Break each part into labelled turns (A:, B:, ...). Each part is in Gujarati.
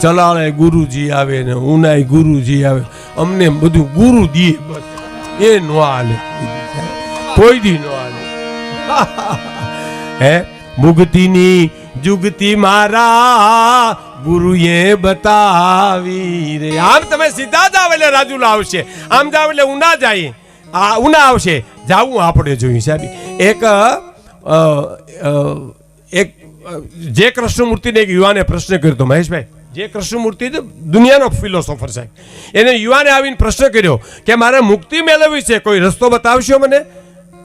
A: ચલાળે ગુરુજી આવે ને ઉનાય ગુરુજી આવે. અમને બધું ગુરુ દીએ બસ. એ નો હાલે. કોઈ દી નો હાલે. હે? મુક્તિની જુગતી મારા ગુરુએ બતાવી રે. આમ તમે સીધા જાવ એટલે રાજુલા આવશે. આમ જાવ એટલે ઉના જાય. આ ઉના આવશે. જાવું આપણે જોઈએ સાહેબ. એક એક જે કૃષ્ણમૂર્તિને એક યુવાને પ્રશ્ન કર્યો હતો મહેશભાઈ. જે કૃષ્ણમૂર્તિ દુનિયાનો ફિલોસોફર સાહેબ. એને યુવાને આવીને પ્રશ્ન કર્યો કે મારે મુક્તિ મેળવવી છે, કોઈ રસ્તો બતાવશો મને?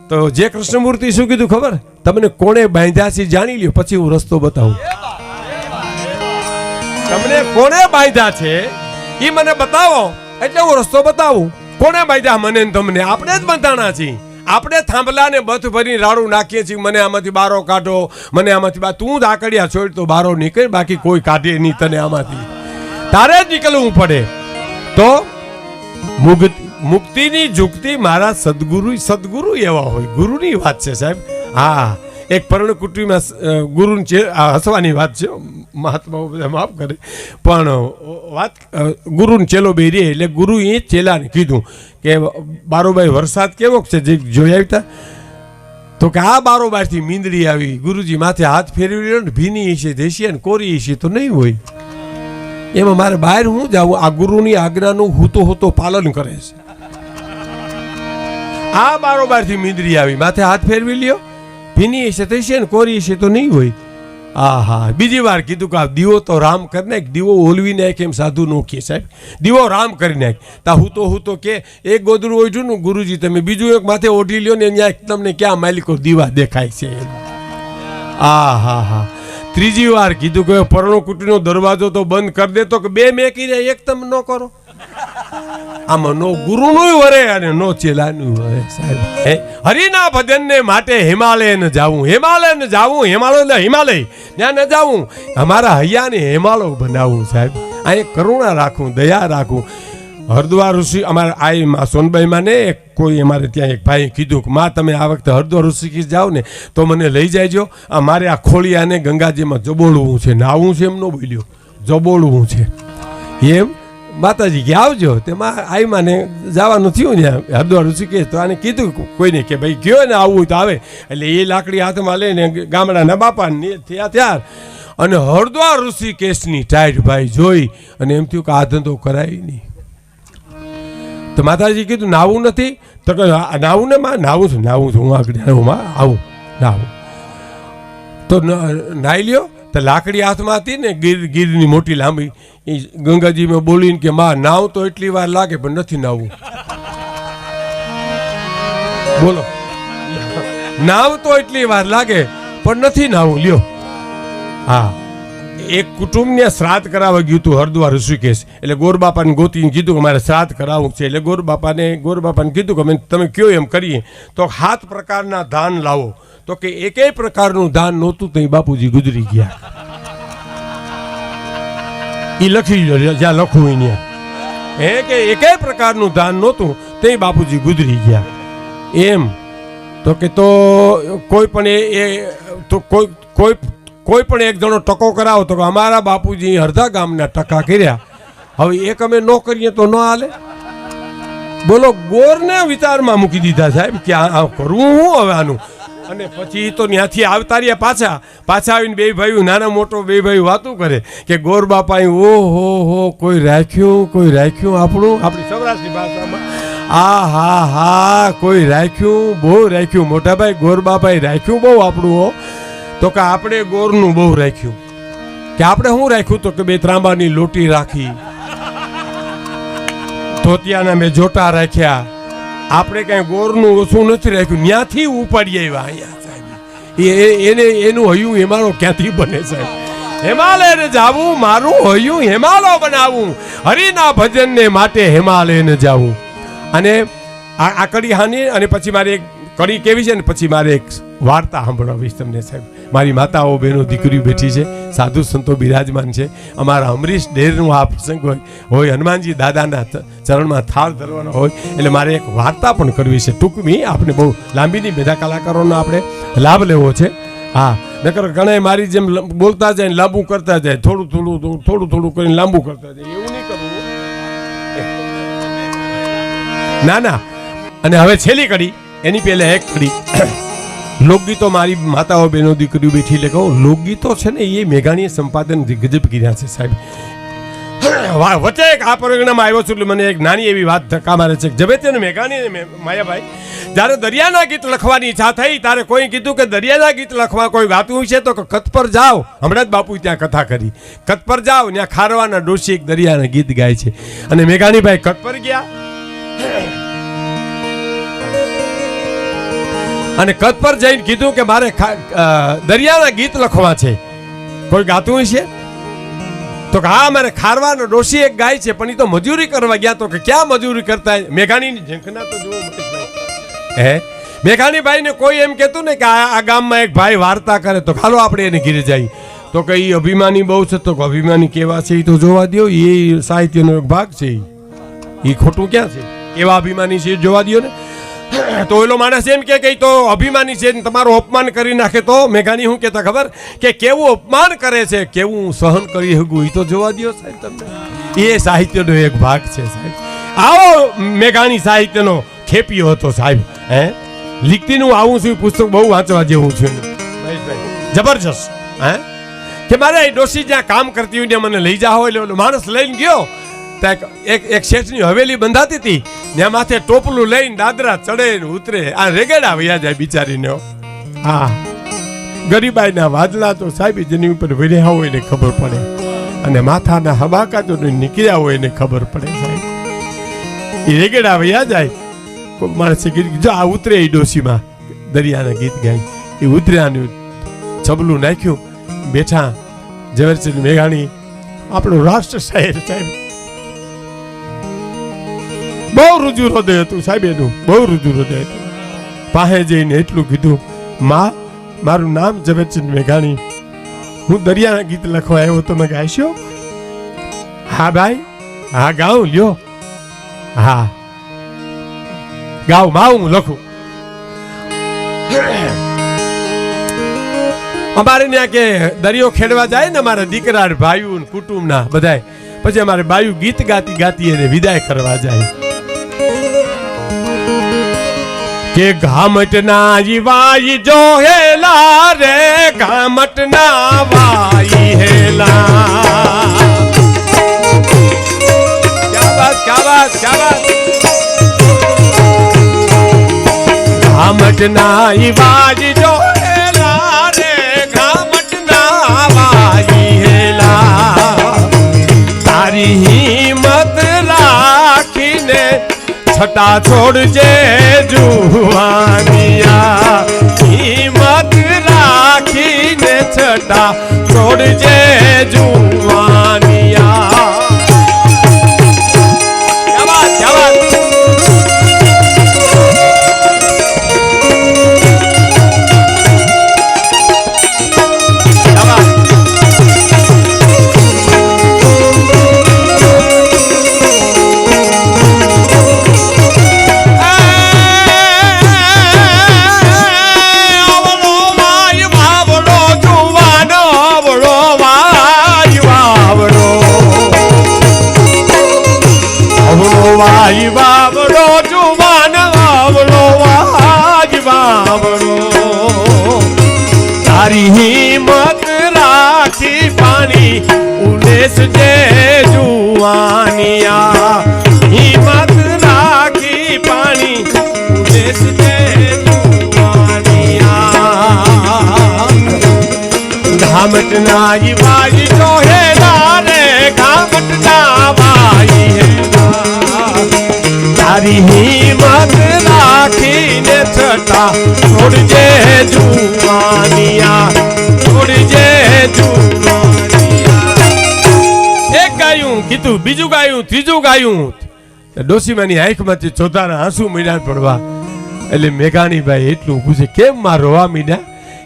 A: તો જે કૃષ્ણમૂર્તિ શું કીધું ખબર? તમને કોણે બાંધ્યા છે જાણી લ્યો, પછી હું રસ્તો બતાવું. તમને કોણે બાંધ્યા છે એ મને બતાવો, એટલે હું રસ્તો બતાવું. કોણે બાંધ્યા મને તમને? આપણે જ બંધાણા છીએ. આપણે થાંભલાને બથ ભરી રાડું નાખીએ છીએ. મને આમાંથી બારો કાઢો, મને આમાંથી બા, તું દાકડિયા છોડ, તો બારો નીકળે, બાકી કોઈ કાઢે નહીં તને આમાંથી. તારે જ નીકળવું પડે. તો મુક્તિ મુક્તિની ઝુકતી મારા સદગુરુ સદગુરુ એવા હોય. ગુરુની વાત છે સાહેબ. હા. એક પર્ણ છે ગુરુ હસવાની વાત છે, મહાત્માઓ બધા માફ કરે. પણ વાત ગુરુને ચેલો બે રે એટલે ગુરુએ ચેલાને કીધું કે બારોબાઈ વરસાદ કેવો છે? જે જોઈ આવતા. તો કે, આ બારોબારથી મીંદડી આવી. ગુરુજી માથે હાથ ફેરવી ને, ભીની છે દેશી અને કોરી છે તો નહીં હોય. એમાં મારે બહાર હું જાઉં? આ ગુરુની આજ્ઞાનું હૂતો હૂતો પાલન કરે છે. આ બારોબારથી મીંદડી આવી. માથે હાથ ફેરવી લ્યો. ભીની તે છે ને કોરી છે તો નહીં હોય. હા હા બીજી વાર કીધું કે આ દીવો તો રામ કરી નાખ, દીવો ઓલવી નાખ એમ સાધુ નો કે સાહેબ. દીવો રામ કરી નાખ. તા હું તો હું તો કે એક ગોદડું ઓઢ્યું ને ગુરુજી તમે બીજું એક માથે ઓઢી લ્યો ને ત્યાં તમને ક્યાં માલિકો દીવા દેખાય છે એમ. આ હા હા ત્રીજી વાર કીધું કે પરણો કુટીનો દરવાજો તો બંધ કરી દે તો કે બે મેકીને એક તમે ન કરો. આમાં નો ગુરુનું વરે અને નો ચેલાનું વરે, સાહેબ. હે? હરિના ભજનને માટે હિમાલય ન જાવું હિમાલય ન જાવું, હિમાલય ને હિમાલય. ત્યાં ન જાવું, અમારા હૈયાને હિમાલય બનાવવું સાહેબ. અહીં કરુણા રાખું, દયા રાખું. હરદ્વાર ઋષિ, અમારા આ માં સોનબાઈમાં ને કોઈ અમારે ત્યાં એક ભાઈ કીધું કે, માં, તમે આ વખતે હરદ્વાર ઋષિકેશ જાઓ ને, તો મને લઈ જાયજો. મારે આ ખોળિયાને ગંગાજીમાં જબોળવું છે, નાવું છે એમ ન બોલ્યો. જબોળવું છે. એમ માતાજી કે આવજો. તેમાં આવી માને જવાનું થયું ને હરદ્વાર ઋષિકેશ. તો આને કીધું કોઈને કે ભાઈ ગયો ને આવવું તો આવે. એટલે એ લાકડી હાથમાં લઈને ગામડાના બાપા ને થયા ત્યાર. અને હરદ્વાર ઋષિકેશની ટાઈટ ભાઈ જોઈ અને એમ થયું કે આ ધંધો કરાય નહીં. તો માતાજી કીધું, નાવું નથી. તો કે નાવું ને માં? નાવું છું નાવું છું. હું આગળમાં? આવું, નાવું. તો નાહી લ્યો. તો લાકડી હાથમાં હતી ને, ગીર, ગીરની મોટી લાંબી. એ ગંગાજીમાં બોલીને કે, માં, નાવ તો એટલી વાર લાગે, પણ નથી નાવું. બોલો. નાવ તો એટલી વાર લાગે, પણ નથી નાવું. લ્યો. હા. એક કુટુંબને શ્રાદ્ધ કરાવવા ગયું હતું હરદ્વાર ઋષિકેશ. એટલે ગોરબાપાને ગોતીને કીધું કે મારે શ્રાદ્ધ કરાવવું છે. એટલે ગોરબાપાને ગોરબાપાને કીધું કે અમે તમે કયો એમ કરીએ. તો સાત પ્રકારના ધાન લાવો. તો કે એકેય પ્રકારનું ધાન નહોતું તો બાપુજી ગુજરી ગયા. એ લખી લો જ્યાં લખું હોય ત્યાં. હે કે એકેય પ્રકારનું ધાન નહોતું તે બાપુજી ગુજરી ગયા. એમ. તો કે તો કોઈ પણ એ તો કોઈ કોઈ કોઈ પણ એક જણો ટકો કરાવો તો અમારા બાપુજી અડધા ગામના ટકા કર્યા. હવે એક અમે ન કરીએ તો ન હાલે. બોલો, ગોરને વિચારમાં મૂકી દીધા સાહેબ કે આ કરવું હું હવે આનું? અને પછી તો ત્યાંથી આવતા રહ્યા પાછા. પાછા આવીને બે ભાઈઓ, નાના મોટો બે ભાઈઓ વાતું કરે કે ગોર બાપા ઓ હો હો, કોઈ રાખ્યું કોઈ રાખ્યું આપણું? આપણી સૌરાષ્ટ્રની ભાષામાં. આ, હા હા, કોઈ રાખ્યું, બહુ રાખ્યું. મોટાભાઈ ગોર બાપાએ રાખ્યું બહુ આપણું, હો. તો કે આપણે ગોરનું બહુ રાખ્યું. કે આપણે શું રાખ્યું તો કે બે ત્રાંબાની લોટી રાખી. ધોતિયાના મેં જોટા રાખ્યા. આપણે કઈ ગોરનું ઓછું નથી રાખ્યું. ત્યાંથી ઉપાડી આવ્યા અહીંયા, સાહેબ. એને એનું હયું હિમાલો ક્યાંથી બને, સાહેબ? હિમાલયને જાવું, મારું હયું હિમાલો બનાવવું હરિના ભજનને માટે હિમાલયને જાવું. અને આ આ કડી હાની અને પછી મારે એક કડી કેવી છે ને? પછી મારે એક વાર્તા સાંભળાવીશ તમને, સાહેબ. મારી માતાઓ, બહેનો, દીકરીઓ બેઠી છે. સાધુ સંતો બિરાજમાન છે. અમારા અમરીશ ડેરનું આ પ્રસંગ હોય હોય હનુમાનજી દાદાના ચરણમાં થાળ ધરવાનો હોય, એટલે મારે એક વાર્તા પણ કરવી છે. ટૂંકમી આપણે બહુ લાંબીની બધા કલાકારોનો આપણે લાભ લેવો છે. હા, નકર ઘણા મારી જેમ બોલતા જાય ને લાંબુ કરતા જાય. થોડું થોડું થોડું થોડું કરીને લાંબુ કરતા જાય. એવું નહીં કરવું. ના ના. અને હવે છેલ્લી કડી. એની પહેલા એક કડી. લોકગીતો મારી માતાઓ બહેનો દીકરીઓ બેઠી એટલે કહું, લોકગીતો છે ને એ મેઘાણીએ સંપાદન ગજબ કર્યા છે સાહેબ. વચ્ચે એક આ પ્રોગ્રામમાં આવ્યો છું એટલે મને એક નાની એવી વાત ધક્કા મારે છે. જબે તેને મેઘાણી અને માયાભાઈ, જ્યારે દરિયાના ગીત લખવાની ઈચ્છા થઈ, ત્યારે કોઈ કીધું કે દરિયાના ગીત લખવા કોઈ ગાતું છે તો કે કચ્છ પર જાઓ. હમણાં જ બાપુ ત્યાં કથા કરી. કચ્છ પર જાઓ, ત્યાં ખારવાના ડોશી એક દરિયાના ગીત ગાય છે. અને મેઘાણીભાઈ કચ્છ પર ગયા. અને કદ પર જઈને કીધું કે મારે દરિયાના ગીત લખવા છે. કોઈ ગાતું છે તો કે હા, મારે ખારવાનો ડોશી એક ગાય છે, પણ એ તો મજૂરી કરવા ગયા તો કે ક્યાં મજૂરી કરતા? મેઘાણીની ઝંખના તો જુઓ હે? મેઘાણીભાઈને કોઈ એમ કહેતું ને કે આ ગામમાં એક ભાઈ વાર્તા કરે તો હાલો આપણે એને ઘીરે જઈએ. તો કે એ અભિમાની બહુ છે, તો કે અભિમાની કેવા છે એ તો જોવા દો એ સાહિત્યનો એક ભાગ છે એ ખોટું ક્યાં છે? એવા અભિમાની છે જોવા દો ને તો એલો માણસ એમ કે કે તો અભિમાની છે તમારું અપમાન કરી નાખે તો મેઘાની હું કહેતા ખબર? કે કેવું અપમાન કરે છે, કેવું સહન કરી શકું? એ તો જોવા દો સાહેબ તમને. એ સાહિત્યનો એક ભાગ છે સાહેબ. આવો મેઘાની સાહિત્યનો ખેપિયો હતો સાહેબ, હે? લીખતીનું આવું છું, પુસ્તક બહુ વાંચવા જેવું છે જબરજસ્ત, હે? કે મારે ડોસી જ્યાં કામ કરતી હોય ને મને લઈ જાઓ એટલે ઓલો માણસ લઈને ગયો ત્યાં એક- એક શેઠની હવેલી બંધાતી હતી ત્યાં માથે ટોપલું લઈને દાદરા ચડે ને ઉતરે. આ રેગેડા વયા જાય બિચારીને હા. ગરીબાઈના વાદલા તો સાહેબ જેની ઉપર વર્યા હોય ને ખબર પડે. અને માથાના હબાકા જો નીકળ્યા હોય એને ખબર પડે સાહેબ. એ રેગેડા વયા જાય. માણસે કીધું જો આ ઉતરે એ ડોશીમાં. દરિયાના ગીત ગાય. એ ઉતર્યાનું છબલું નાખ્યું. બેઠા ઝવેરચંદ મેઘાણી આપણું રાષ્ટ્ર શાયર સાહેબ. બહુ રુજુ હૃદય હતું સાહેબ એનું. બહુ રુજુ હૃદય હતું. પાસે જઈને એટલું કીધું, માં, મારું નામ ઝવેરચંદ મેઘાણી. હું દરિયાના ગીત લખવા આવ્યો તમે ગાઈશો હા ભાઈ, હા, ગાઉં, લ્યો. હા. ગાઉં માં હું લખું. અમારે ત્યાં કે દરિયો ખેડવા જાય ને અમારા દીકરા ભાઈઓ કુટુંબના બધાય. પછી અમારે બાયુ ગીત ગાતી ગાતી એને વિદાય કરવા જાય. કે ઘામટના વાઈ જો હેલા રે ઘામટના વાઈ હેલા. ક્યા બાત ક્યા બાત ક્યા બાત ઘામટના ઈ વાઈ જો હેલા રે હિંમત રાખીને છટા છોડજે જુવાનિયા. હિંમત રાખીને છટા છોડજે જુવાનિયા. ઉલેસ જે જુવાનિયા. હિંમત રાખી પાણી ઉલેસ જે જુવાનિયા. ઘામટના ઈ વાઈ જોહે હેલા ઘામટ ના વાઈ હે તારી હિંમત રાખીને છટા છોડજે જુવાનિયા. કીધું, બીજું ગાયું, ત્રીજું ગાયું. ડોસીમાની આંખમાંથી જોતાના આંસુ મીડા પડવા. એટલે મેઘાણીભાઈ એટલું પૂછે, કેમ માં રોવા મીડ્યા?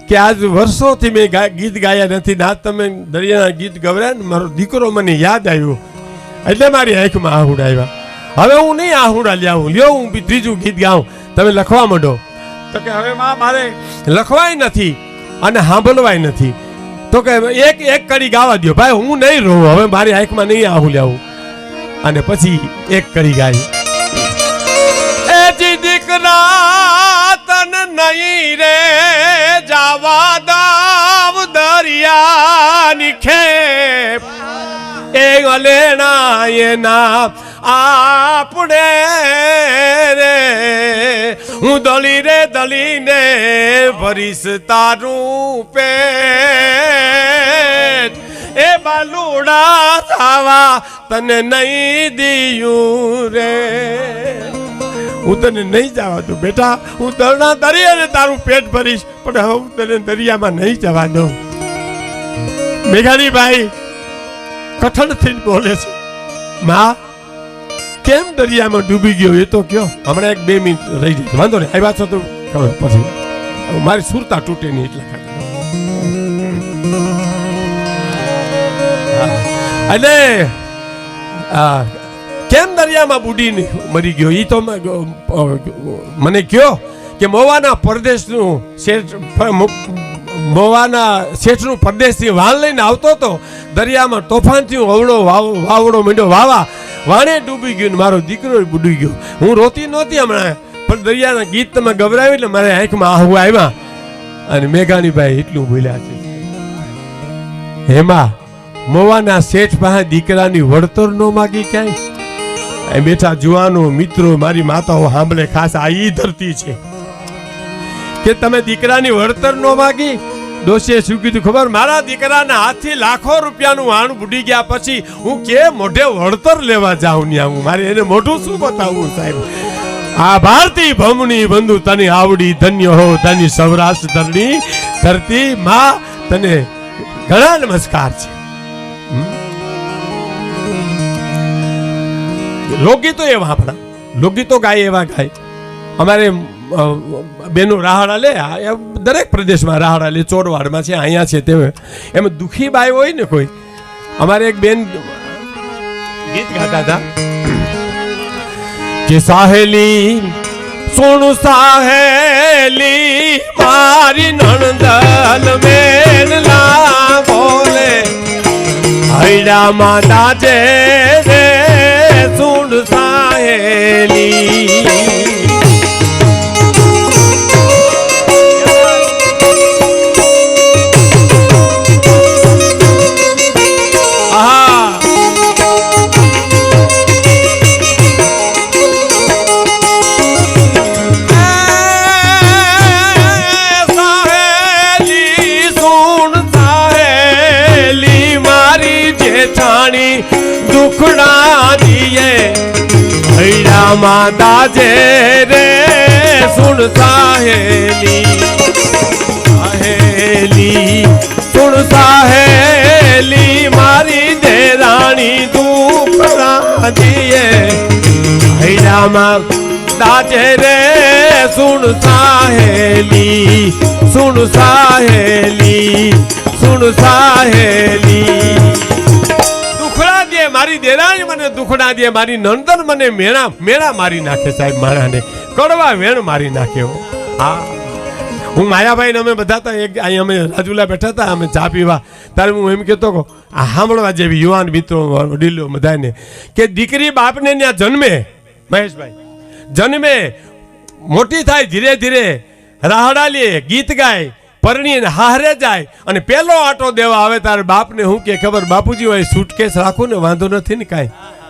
A: કે આજ વર્ષોથી મેં ગીત ગાયા નથી. ના, તમે દરિયાના ગીત ગવડ્યા ને મારો દીકરો મને યાદ આવ્યો. એટલે મારી આંખમાં આહુડ આવ્યા. હવે હું નહીં આહુડા લ્યાવું લ્યો, હું ત્રીજું ગીત ગાઉં. તમે લખવા માંડો. તો કે, હવે માં, મારે લખવાય નથી અને સાંભળવાય નથી. તો કે એક એક કડી ગાવા દ્યો. ભાઈ, હું નહીં રહું હવે મારી આંખમાં નહીં આવું લેવું અને પછી એક કડી ગાય એ જી દીકરા તન નહીં રે જાવા દાવ દરિયાની ખેપ. એ ગલેણા એના આપણે હું દળી રે દળીને ભરીશ તારું પેટ. એ બાલુડા થાવા તને નહીં દિયું રે. હું તને નહીં જવા દઉં બેટા. હું દરણા દરિયાને તારું પેટ ભરીશ, પણ હવે હું તને દરિયામાં નહીં જવા દઉં. મેઘાણીભાઈ કઠણથી બોલે છે. માં કેમ દરિયામાં ડૂબી ગયો? એ તો કયો. હમણાં એક બે મિનિટ રહી જાય વાંધો નહીં. આવ્યા છો તો ખબર પછી. મારી સુરતા તૂટે નહીં એટલા ખાતે આ, કેમ દરિયામાં બુડીને મરી ગયો? એ તો મને કયો કે મોવાના પરદેશનું શેઠ મોવાના શેઠનું પરદેશથી વાલ લઈને આવતો હતો દરિયામાં તોફાન થયું અવળો વાવ, વાવડો મીંડો વાવા વાણે ડૂબી ગયું મારો દીકરો ડૂબી ગયો. હું રોતી નહોતી હમણાં. પણ દરિયાના ગીત તમે ગભરાવી એટલે મારે આંખમાં આહુ આવ્યા. અને મેઘાણીભાઈ એટલું બોલ્યા છે. હેમાં, મોવાના શેઠ પાસે દીકરાની વળતર નો માગી ક્યાંય? એ બેઠા જુવાનો મિત્રો મારી માતાઓ સાંભળે ખાસ આ ઈ ધરતી છે. કે તમે દીકરાની વળતર નો માગી? દોશીએ શું કીધું ખબર? મારા દીકરાના હાથથી લાખો રૂપિયાનું વાણ બુડી ગયા પછી હું કે મોઢે વળતર લેવા જાઉં ને હું? મારે એને મોઢું શું બતાવવું સાહેબ? આ ભારતી ભમણી બંધુ તને આવડી ધન્ય હો, તની સૌરાષ્ટ્ર ધરણી ધરતી માં તને ઘણા નમસ્કાર છે. લોકગીતો એવા આપણા લોકગીતો ગાય એવા ગાય. અમારે બેનો રાહડા લે દરેક પ્રદેશમાં રાહડા લે, ચોરવાડમાં છે, અહીંયા છે તે એમ દુખી બાઈ હોય ને કોઈ. અમારે એક બેન ગીત ગાતા હતા. કે સાહેલી સોનું સાહેલી, મારી નણદલ મેનલા બોલે હૈડા માતા જે માતા જે રે, સુણ સાહેલી સાહેલી, સુણ સાહેલી, મારી દેરાણી દુખડા દીએ હૈડામાં દાજે રે, સુણ સાહેલી સુણ સાહેલી સુણ સાહેલી. મારી દેરાણી મને દુખડા દે, મારી નંદન મને મેણા મેણા મારી નાખે સાહેબ માણાને. કડવા વેણ મારી નાખે હા. હું. માયાભાઈ ને અમે બધા હતા એક અહીં અમે રાજુલા બેઠા હતા, અમે ચા પીવા. ત્યારે હું એમ કહેતો કહો આ સાંભળવા જેવી યુવાન મિત્રો વડીલો બધાને કે દીકરી બાપને ત્યાં જન્મે, મહેશભાઈ, જન્મે, મોટી થાય, ધીરે ધીરે, રાહડા લે, ગીત ગાય પરણીને હારે જાય. અને પેલો આટો દેવા આવે તારે બાપને હું કે, ખબર, બાપુજી હોય સુટકેસ રાખું ને, વાંધો નથી ને કાંઈ.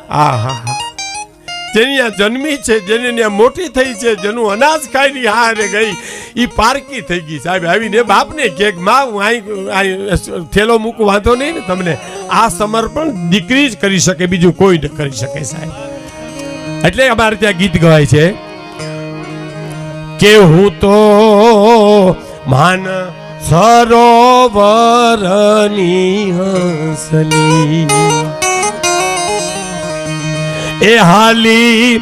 A: આ હા હા. જેની આ જન્મી છે, જેની ત્યાં મોટી થઈ છે, જેનું અનાજ ખાઈને હારે ગઈ એ પારકી થઈ ગઈ. સાહેબ, આવીને બાપને કે, માં, હું અહીં થેલો મૂકું, વાંધો નહીં ને તમને. આ સમર્પણ દીકરી જ કરી શકે, બીજું કોઈ કરી શકે, સાહેબ. એટલે અમારે ત્યાં ગીત ગવાય છે કે હું તો માન સરોવરની હંસલી એ હાલી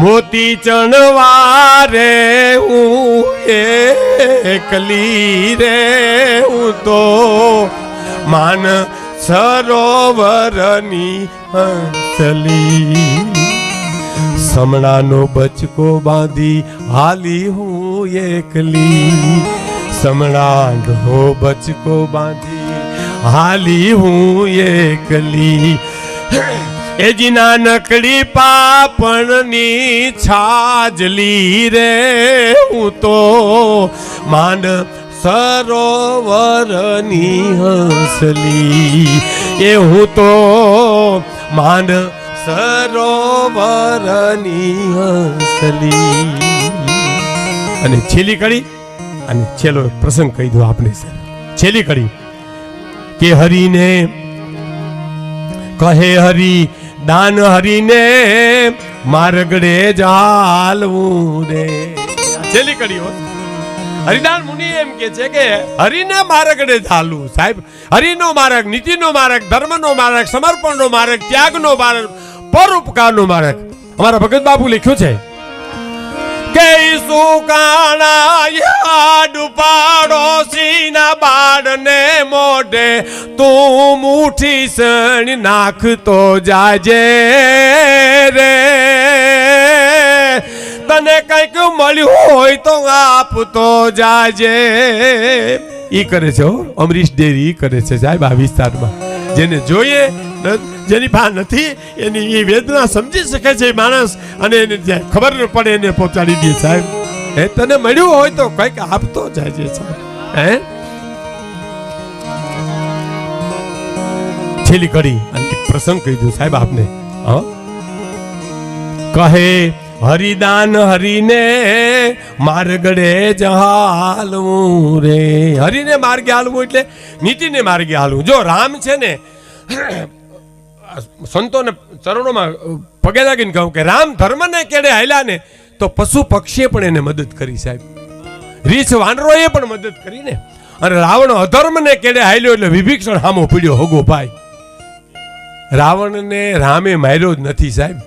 A: મોતી ચણવારે હું એકલી રે હું તો. માન સરોવરની હંસલી. સમણાનો બચકો બાંધી હાલી હું એકલી. સમણાંગ હો બચકો બાંધી, હાલી હું એકલી એજી નાનકડી પાપણની છાજલી રે હું તો. માંડ સરોવરની હસલી એ હું તો. માંડ સરોવરની હસલી અને છેલ્લી કડી અને છેલ્લો પ્રસંગ કહી દો આપને સર. છેલ્લી કડી. કે હરીને, કહે હરી, દાન હરીને માર્ગડે જાલવું રે છેલ્લી કડી હો. હરિદાન મુનિ એમ કે છે કે હરિને માર્ગડે ચાલવું. સાહેબ, હરિનો માર્ગ, નીતિનો માર્ગ, ધર્મનો માર્ગ, સમર્પણનો માર્ગ, ત્યાગનો માર્ગ, પરોપકારનો માર્ગ. અમારા ભગત બાબુ લખ્યું છે કે સુકાણા પાડોશીના બાળને મોઢે, તું મુઠી સણ નાખતો જાજે રે. તને કંઈક મળ્યું હોય તો આપતો જાજે. ઈ કરે છે અમરીશ ડેરી કરે છે સાહેબ આ વિસ્તારમાં. જેને જોઈએ જેની ભા નથી, એની એ વેદના સમજી શકે છે માણસ અને એને ખબર ન પડે એને પહોંચાડી દે સાહેબ. એ તને મળ્યું હોય તો કંઈક આપતો જાય સાહેબ. હે? છેલ્લી અને પ્રસંગ કહી દઉં સાહેબ આપને. હા? કહે હરિદાન હરીને માર્ગડે જહાલવું રે. હરીને માર્ગે હાલવું એટલે નીતિને માર્ગે હાલવું. જો રામ છે ને સંતોને ચરણોમાં પગે લાગીને કહું કે રામ ધર્મને કેડે હાલ્યા ને, તો પશુ પક્ષીએ પણ એને મદદ કરી સાહેબ. રીછ વાનરોએ પણ મદદ કરી ને અને રાવણ અધર્મને કેડે હાલ્યો એટલે વિભીક્ષણ હામો પીડ્યો, હગો ભાઈ. રાવણને રામે માર્યો જ નથી સાહેબ.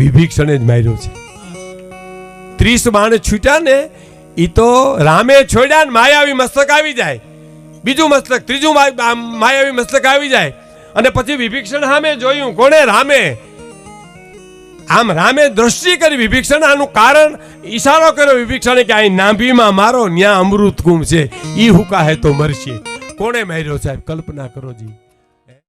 A: વિભીક્ષણે જ માર્યો છે. ત્રીસ બાણ છૂટ્યા ને એ તો રામે છોડ્યા ને માયાવી મસ્તક આવી જાય. બીજું મસ્તક, ત્રીજું માયાવી મસ્તક આવી જાય. અને પછી વિભીક્ષણ સામે જોયું, કોણે રામે? આમ રામે દ્રષ્ટિ કરી વિભીક્ષણ, આનું કારણ ઈશારો કર્યો વિભીક્ષણે કે અહીં નાભીમાં મારો ન્યા અમૃત કુંભ છે. ઈ હુકા હે તો મરશે. કોણે માર્યો સાહેબ? કલ્પના કરો જી.